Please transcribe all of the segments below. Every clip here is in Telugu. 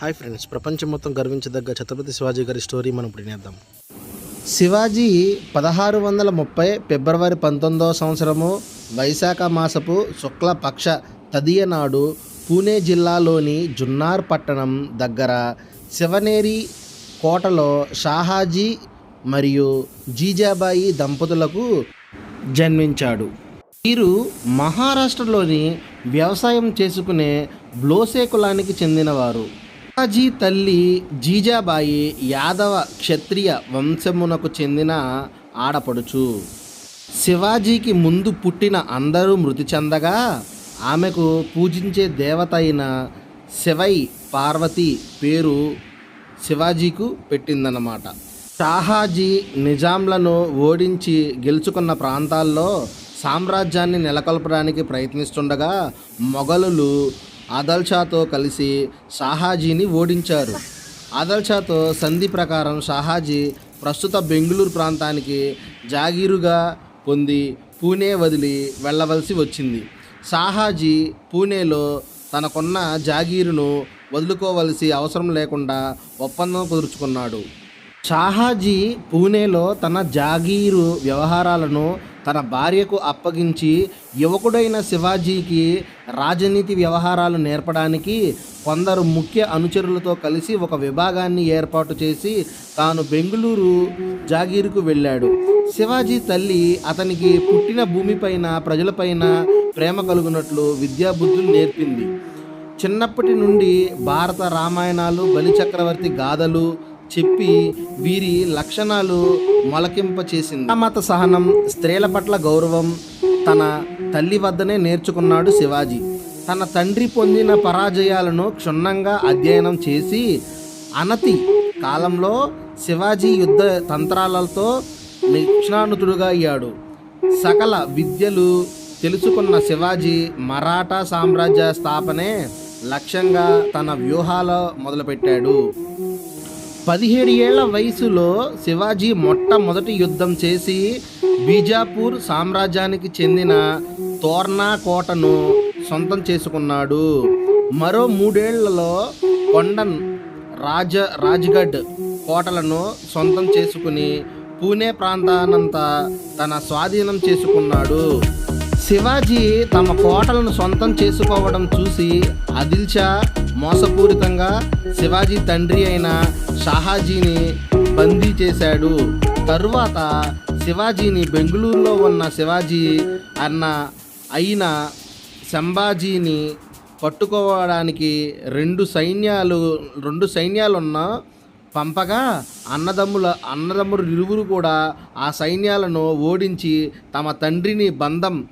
హాయ్ ఫ్రెండ్స్ ప్రపంచం మొత్తం గర్వించదగ్గ ఛత్రపతి శివాజీ గారి స్టోరీ మనం ఇప్పుడు వినేద్దాం. శివాజీ పదహారు వందల ముప్పై ఫిబ్రవరి పంతొమ్మిదవ సంవత్సరము వైశాఖ మాసపు శుక్ల పక్ష తదియ నాడు పూణే జిల్లాలోని జున్నార్ పట్టణం దగ్గర శివనేరి కోటలో షాహాజీ మరియు జీజాబాయి దంపతులకు జన్మించాడు. వీరు మహారాష్ట్రలోని వ్యవసాయం చేసుకునే బ్లోసే కులానికి చెందినవారు. శివాజీ తల్లి జీజాబాయి యాదవ క్షత్రియ వంశమునకు చెందిన ఆడపడుచు. శివాజీకి ముందు పుట్టిన అందరూ మృతి చెందగా ఆమెకు పూజించే దేవత అయిన శివై పార్వతి పేరు శివాజీకు పెట్టిందన్నమాట. షాహాజీ నిజాంలను ఓడించి గెలుచుకున్న ప్రాంతాల్లో సామ్రాజ్యాన్ని నెలకొల్పడానికి ప్రయత్నిస్తుండగా మొఘలులు ఆదల్షాతో కలిసి షాహాజీని ఓడించారు. ఆదల్షాతో సంధి ప్రకారం షాహాజీ ప్రస్తుత బెంగుళూరు ప్రాంతానికి జాగీరుగా పొంది పూణే వదిలి వెళ్ళవలసి వచ్చింది. షాహాజీ పూణేలో తనకున్న జాగీరును వదులుకోవలసి అవసరం లేకుండా ఒప్పందం కుదుర్చుకున్నాడు. షాహాజీ పూణేలో తన జాగీరు వ్యవహారాలను తన భార్యకు అప్పగించి యువకుడైన శివాజీకి రాజనీతి వ్యవహారాలు నేర్పడానికి కొందరు ముఖ్య అనుచరులతో కలిసి ఒక విభాగాన్ని ఏర్పాటు చేసి తాను బెంగళూరు జాగీరుకు వెళ్ళాడు. శివాజీ తల్లి అతనికి పుట్టిన భూమిపైన ప్రజలపైన ప్రేమ కలుగునట్లు విద్యాబుద్ధులు నేర్పింది. చిన్నప్పటి నుండి భారత రామాయణాలు బలిచక్రవర్తి గాథలు చెప్పి వీరి లక్షణాలు మొలకింప చేసింది మత సహనం స్త్రీల పట్ల గౌరవం తన తల్లి వద్దనే నేర్చుకున్నాడు శివాజీ. తన తండ్రి పొందిన పరాజయాలను క్షుణ్ణంగా అధ్యయనం చేసి అనతి కాలంలో శివాజీ యుద్ధ తంత్రాలతో నిక్షణానుతుడుగా అయ్యాడు. సకల విద్యలు తెలుసుకున్న శివాజీ మరాఠా సామ్రాజ్య స్థాపనే లక్ష్యంగా తన వ్యూహాలు మొదలుపెట్టాడు. పదిహేడు ఏళ్ళ వయసులో శివాజీ మొట్టమొదటి యుద్ధం చేసి బీజాపూర్ సామ్రాజ్యానికి చెందిన తోర్నా కోటను సొంతం చేసుకున్నాడు. మరో మూడేళ్ళలో కొండన్ రాజ రాజ్గఢ్ కోటలను సొంతం చేసుకుని పూణే ప్రాంతానంతా తన స్వాధీనం చేసుకున్నాడు. శివాజీ తమ కోటలను సొంతం చేసుకోవడం చూసి ఆదిల్షా మోసపూరితంగా శివాజీ తండ్రి అయిన షాహాజీని బందీ చేశాడు. తరువాత శివాజీని బెంగళూరులో ఉన్న శివాజీ అన్న అయిన సంభాజీని పట్టుకోవడానికి రెండు సైన్యాలు రెండు సైన్యాలున్న పంపగా అన్నదమ్ముల అన్నదమ్ములు ఇరువురు కూడా ఆ సైన్యాలను ఓడించి తమ తండ్రిని బంధం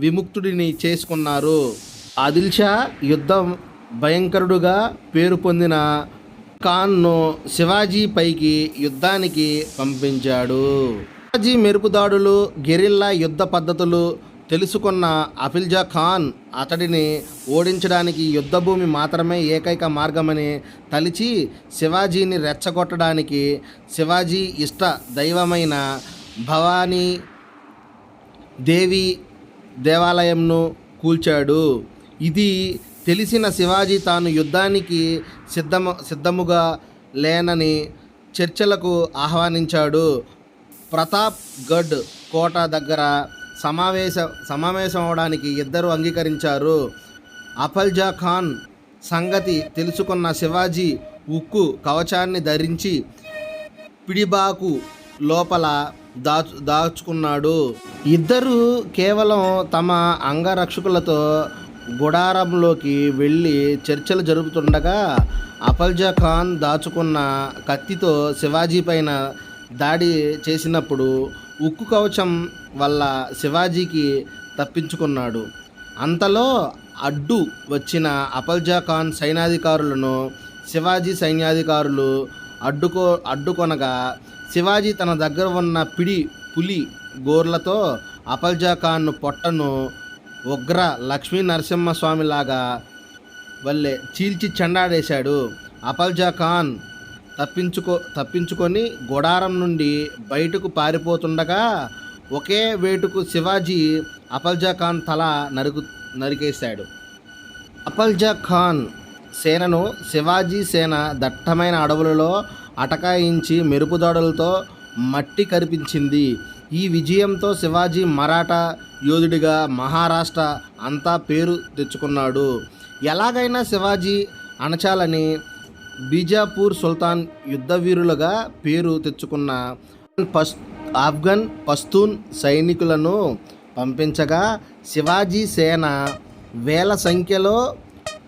విముక్తుడిని చేసుకున్నారు. ఆదిల్షా యుద్ధం భయంకరుడుగా పేరు పొందిన ఖాన్ను శివాజీ పైకి యుద్ధానికి పంపించాడు. శివాజీ మెరుపుదాడులు గెరిల్లా యుద్ధ పద్ధతులు తెలుసుకున్న అఫిల్జా ఖాన్ అతడిని ఓడించడానికి యుద్ధభూమి మాత్రమే ఏకైక మార్గమని తలిచి శివాజీని రెచ్చగొట్టడానికి శివాజీ ఇష్ట దైవమైన భవానీ దేవి దేవాలయంను కూల్చాడు. ఇది తెలిసిన శివాజీ తాను యుద్ధానికి సిద్ధము సిద్ధముగా లేనని చర్చలకు ఆహ్వానించాడు. ప్రతాప్ గఢ్ కోట దగ్గర సమావేశ సమావేశం అవడానికి ఇద్దరు అంగీకరించారు. అఫల్జా ఖాన్ సంగతి తెలుసుకున్న శివాజీ ఉక్కు కవచాన్ని ధరించి పిడిబాకు లోపల దాచు దాచుకున్నాడు. ఇద్దరు కేవలం తమ అంగరక్షకులతో గుడారంలోకి వెళ్ళి చర్చలు జరుపుతుండగా అఫల్జా ఖాన్ దాచుకున్న కత్తితో శివాజీ పైన దాడి చేసినప్పుడు ఉక్కు కవచం వల్ల శివాజీకి తప్పించుకున్నాడు. అంతలో అడ్డు వచ్చిన అఫల్జా ఖాన్ సైన్యాధికారులను శివాజీ సైన్యాధికారులు అడ్డుకో అడ్డుకొనగా శివాజీ తన దగ్గర ఉన్న పిడి పులి గోర్లతో అఫల్జా ఖాన్ పొట్టను ఉగ్ర లక్ష్మీ నరసింహస్వామిలాగా వల్లే చీల్చి చెండాడేశాడు. అపల్జా ఖాన్ తప్పించుకో తప్పించుకొని గుడారం నుండి బయటకు పారిపోతుండగా ఒకే వేటుకు శివాజీ అపల్జా ఖాన్ తల నరుకు నరికేశాడు. అపల్జా ఖాన్ సేనను శివాజీ సేన దట్టమైన అడవులలో అటకాయించి మెరుపుదాడులతో మట్టి కరిపించింది. ఈ విజయంతో శివాజీ మరాఠా యోధుడిగా మహారాష్ట్ర అంతా పేరు తెచ్చుకున్నాడు. ఎలాగైనా శివాజీ అణచాలని బీజాపూర్ సుల్తాన్ యుద్ధవీరులుగా పేరు తెచ్చుకున్న పస్ ఆఫ్ఘన్ పస్తూన్ సైనికులను పంపించగా శివాజీ సేన వేల సంఖ్యలో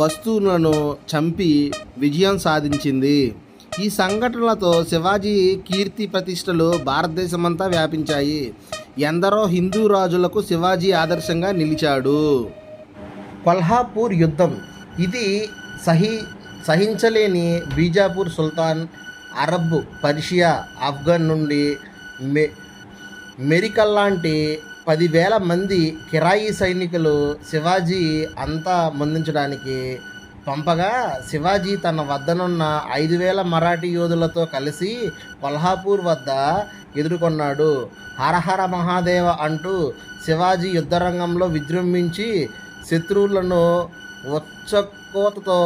పస్తూన్లను చంపి విజయం సాధించింది. ఈ సంఘటనలతో శివాజీ కీర్తి ప్రతిష్టలు భారతదేశమంతా వ్యాపించాయి. ఎందరో హిందూ రాజులకు శివాజీ ఆదర్శంగా నిలిచాడు. కొల్హాపూర్ యుద్ధం. ఇది సహి సహించలేని బీజాపూర్ సుల్తాన్ అరబ్ పర్షియా ఆఫ్ఘన్ నుండి మె మెరికల్ లాంటి పదివేల మంది కిరాయి సైనికులు శివాజీ అంతా మందించడానికి పంపగా శివాజీ తన వద్దనున్న ఐదు వేల మరాఠీ యోధులతో కలిసి కొల్హాపూర్ వద్ద ఎదుర్కొన్నాడు. హరహర మహాదేవ అంటూ శివాజీ యుద్ధరంగంలో విజృంభించి శత్రువులను ఉచ్చకోతతో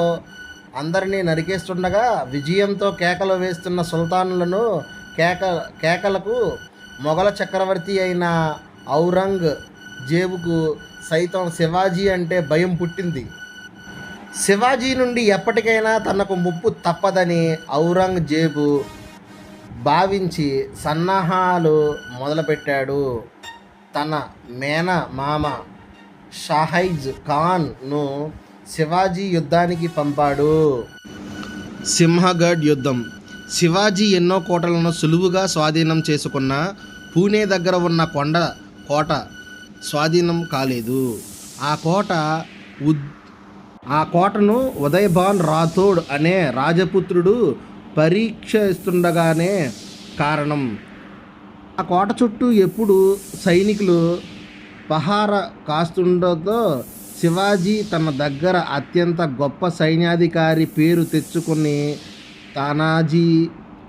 అందరినీ నరికేస్తుండగా విజయంతో కేకలు వేస్తున్న సుల్తానులను కేక కేకలకు మొఘల చక్రవర్తి అయిన ఔరంగ్ జేబుకు సైతం శివాజీ అంటే భయం పుట్టింది. శివాజీ నుండి ఎప్పటికైనా తనకు ముప్పు తప్పదని ఔరంగజేబు భావించి సన్నాహాలు మొదలుపెట్టాడు. తన మేన మామ షాహైజ్ ఖాన్ను శివాజీ యుద్ధానికి పంపాడు. సింహగఢ్ యుద్ధం. శివాజీ ఎన్నో కోటలను సులువుగా స్వాధీనం చేసుకున్న పూణే దగ్గర ఉన్న కొండ కోట స్వాధీనం కాలేదు. ఆ కోట ఉద్ ఆ కోటను ఉదయభాన్ రాథోడ్ అనే రాజపుత్రుడు పరీక్షిస్తుండగానే కారణం. ఆ కోట చుట్టూ ఎప్పుడు సైనికులు పహార కాస్తుండతో శివాజీ తన దగ్గర అత్యంత గొప్ప సైన్యాధికారి పేరు తెచ్చుకుని తానాజీ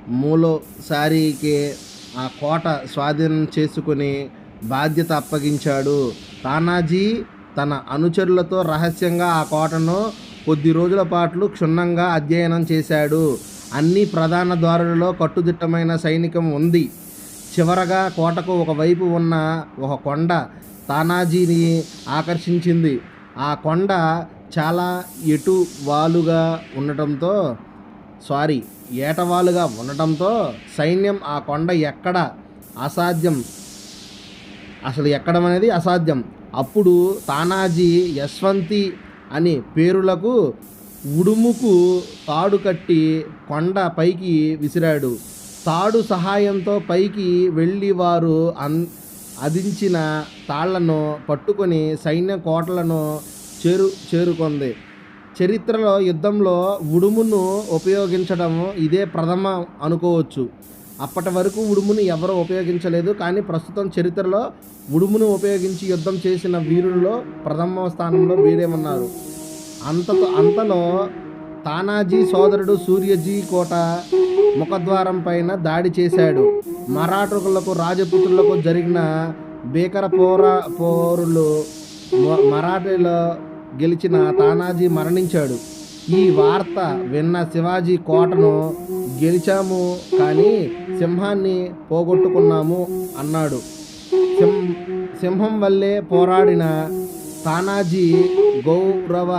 మూలోసారికి ఆ కోట స్వాధీనం చేసుకుని బాధ్యత అప్పగించాడు. తానాజీ తన అనుచరులతో రహస్యంగా ఆ కోటను కొద్ది రోజుల పాటు క్షుణ్ణంగా అధ్యయనం చేశాడు. అన్ని ప్రధాన ద్వారులలో కట్టుదిట్టమైన సైనికం ఉంది. చివరగా కోటకు ఒకవైపు ఉన్న ఒక కొండ తానాజీని ఆకర్షించింది. ఆ కొండ చాలా ఎటువాలుగా ఉండటంతో సారీ ఏటవాలుగా ఉండటంతో సైన్యం ఆ కొండ ఎక్కడ అసాధ్యం? అసలు ఎక్కడం అనేది అసాధ్యం. అప్పుడు తానాజీ యశ్వంతి అని పేరులకు ఉడుముకు తాడు కట్టి కొండ పైకి విసిరాడు. తాడు సహాయంతో పైకి వెళ్ళి వారు అన్ అదించిన తాళ్ళను పట్టుకొని సైన్య కోటలను చేరు చేరుకుంది. చరిత్రలో యుద్ధంలో ఉడుమును ఉపయోగించడం ఇదే ప్రథమ అనుకోవచ్చు. అప్పటి వరకు ఉడుమును ఎవరు ఉపయోగించలేదు కానీ ప్రస్తుతం చరిత్రలో ఉడుమును ఉపయోగించి యుద్ధం చేసిన వీరుల్లో ప్రథమ స్థానంలో వీరే ఉన్నారు. అంతతో అంతలో తానాజీ సోదరుడు సూర్యజీ కోట ముఖద్వారం పైన దాడి చేశాడు. మరాఠులకు రాజపుత్రులకు జరిగిన భీకర పోరా పోరులు మ- మరాఠీలో గెలిచిన తానాజీ మరణించాడు. ఈ వార్త విన్న శివాజీ కోటను గెలిచాము కానీ సింహాన్ని పోగొట్టుకున్నాము అన్నాడు. సింహ సింహం వల్లే పోరాడిన తానాజీ గౌరవ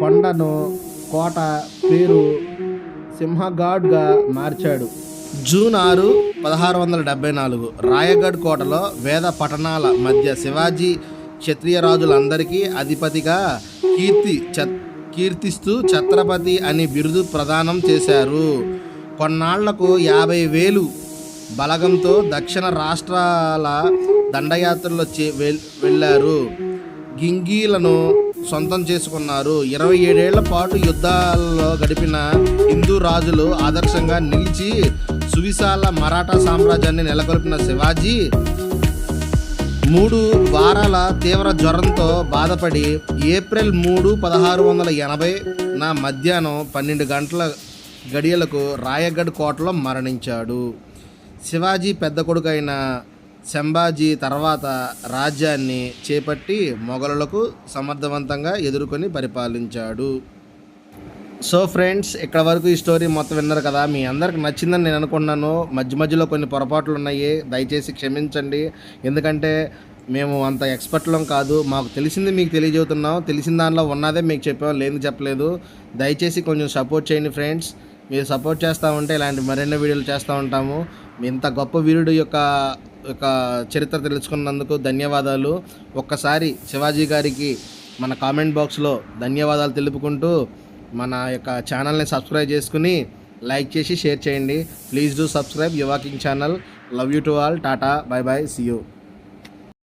కొండను కోట పేరు సింహగాడ్గా మార్చాడు. జూన్ ఆరు పదహారు వందల డెబ్బై నాలుగు రాయగఢ్ కోటలో వేద పట్టణాల మధ్య శివాజీ క్షత్రియ రాజులందరికీ అధిపతిగా కీర్తి చత్ కీర్తిస్తూ ఛత్రపతి అని బిరుదు ప్రదానం చేశారు. కొన్నాళ్ళకు యాభై వేలు బలగంతో దక్షిణ రాష్ట్రాల దండయాత్రలో చే వెళ్ళారు. గింగీలను సొంతం చేసుకున్నారు. ఇరవై ఏడేళ్ళ పాటు యుద్ధాల్లో గడిపిన హిందూ రాజులు ఆదర్శంగా నిలిచి సువిశాల మరాఠా సామ్రాజ్యాన్ని నెలకొల్పిన శివాజీ మూడు వారాల తీవ్ర జ్వరంతో బాధపడి ఏప్రిల్ మూడు పదహారు వందల ఎనభై నా మధ్యాహ్నం పన్నెండు గంటల గడియలకు రాయగఢ్ కోటలో మరణించాడు. శివాజీ పెద్ద కొడుకైన శంభాజీ తర్వాత రాజ్యాన్ని చేపట్టి మొఘలులకు సమర్థవంతంగా ఎదుర్కొని పరిపాలించాడు. సో ఫ్రెండ్స్ ఇక్కడ వరకు ఈ స్టోరీ మొత్తం విన్నారు కదా. మీ అందరికి నచ్చిందని నేను అనుకున్నాను మధ్య మధ్యలో కొన్ని పొరపాట్లు ఉన్నాయి. దయచేసి క్షమించండి. ఎందుకంటే మేము అంత ఎక్స్పర్ట్లం కాదు. మాకు తెలిసింది మీకు తెలియజేస్తున్నాం. తెలిసిన దానిలో ఉన్నదే మీకు చెప్పాం. లేని చెప్పలేదు. దయచేసి కొంచెం సపోర్ట్ చేయండి ఫ్రెండ్స్. మీరు సపోర్ట్ చేస్తూ ఉంటే ఇలాంటి మరెన్నో వీడియోలు చేస్తూ ఉంటాము. ఇంత గొప్ప వీరుడు యొక్క యొక్క చరిత్ర తెలుసుకున్నందుకు ధన్యవాదాలు. ఒక్కసారి శివాజీ గారికి మన కామెంట్ బాక్స్లో ధన్యవాదాలు తెలుపుకుంటూ మన యొక్క ఛానల్ని సబ్స్క్రైబ్ చేసుకుని లైక్ చేసి షేర్ చేయండి. Please do subscribe Yuva king channel. Love you to all tata bye bye see you